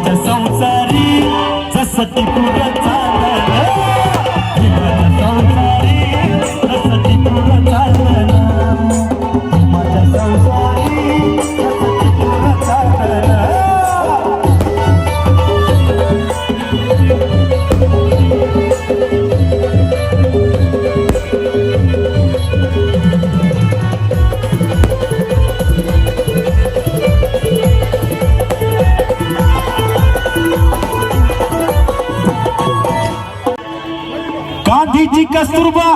संसारी जसं ती गांधीजी कस्तुरबा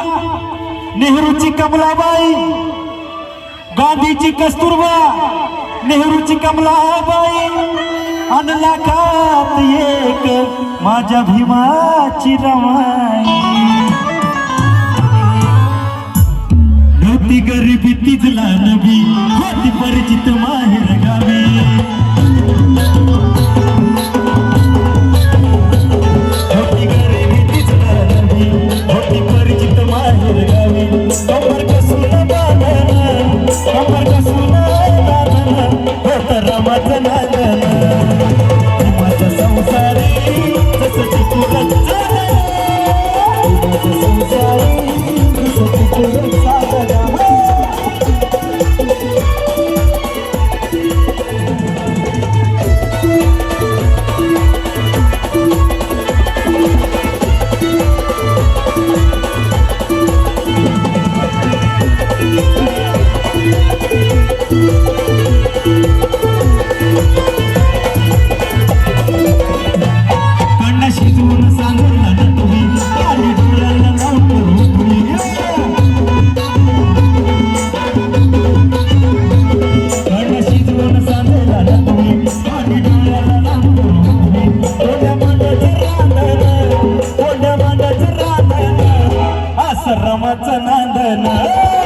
नेहरूची कमलाबाई गांधीजी कस्तुरबा नेहरूची कमलाबाई अनलाखात एक माझ्या भीमाची रमाई. नव्हती गरिबी तिजला नबी होती परिचित माहेर रमाचं नांदन